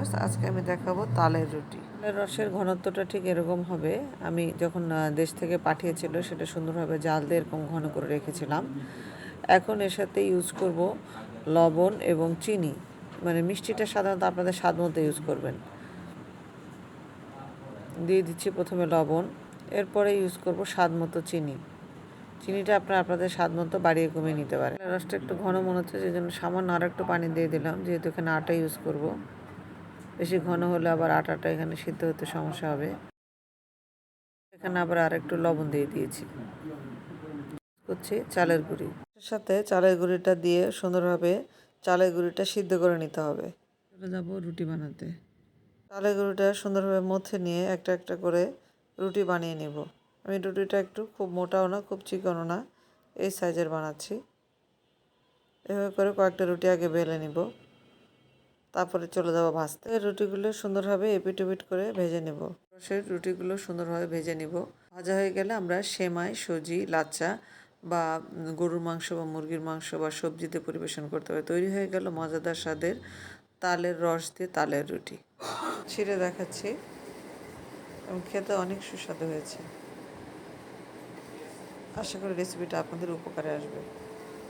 Viewers আজকে আমি দেখাবো তালের রুটি। তালের রসের ঘনত্বটা ঠিক এরকম হবে। আমি যখন দেশ থেকে পাঠিয়েছিল, সেটা সুন্দরভাবে জাল দিয়ে এরকম ঘন করে রেখেছিলাম। এখন এর সাথে ইউজ করব লবণ এবং চিনি। মানে মিষ্টিটা সাধারণত আপনাদের স্বাদ মতো ইউজ করবেন। দিয়ে দিচ্ছি প্রথমে লবণ। এরপরে ইউজ করব স্বাদ মতো চিনি। চিনিটা আপনার, আপনাদের স্বাদ মতো বাড়িয়ে কমিয়ে নিতে পারেন রসটা একটু ঘন মনে হচ্ছে সেই জন্য সামান্য আর একটু পানি দিয়ে দিলাম, যেহেতু এখানে আটা ইউজ করব। বেশি ঘন হলে আবার আটাটা এখানে সিদ্ধ হতে সমস্যা হবে। এখানে আবার আর একটু লবণ দিয়ে দিয়েছি। করছি চালের গুঁড়ি। সাথে চালের গুঁড়িটা দিয়ে সুন্দরভাবে চালের গুঁড়িটা সিদ্ধ করে নিতে হবে। চলে যাব রুটি বানাতে। চালের গুঁড়িটা সুন্দরভাবে মথে নিয়ে একটা একটা করে রুটি বানিয়ে নিব। আমি রুটিটা একটু খুব মোটাও না, খুব চিকনও না, এই সাইজের বানাচ্ছি। এভাবে করে কয়েকটা রুটি আগে বেলে নিব। তারপরে চলে যাব ভাজতে। রুটিগুলো সুন্দরভাবে এপিট ওপিট করে ভেজে নেব। সেই রুটিগুলো সুন্দরভাবে ভেজে নিব। ভাজা হয়ে গেলে আমরা সেমাই, সুজি, লাচ্চা বা গরুর মাংস বা মুরগির মাংস বা সবজিতে পরিবেশন করতে হবে। তৈরি হয়ে গেল মজাদার স্বাদের তালের রস দিয়ে তালের রুটি। ছিঁড়ে দেখাচ্ছি। এবং খেতে অনেক সুস্বাদু হয়েছে। আশা করি রেসিপিটা আপনাদের উপকারে আসবে।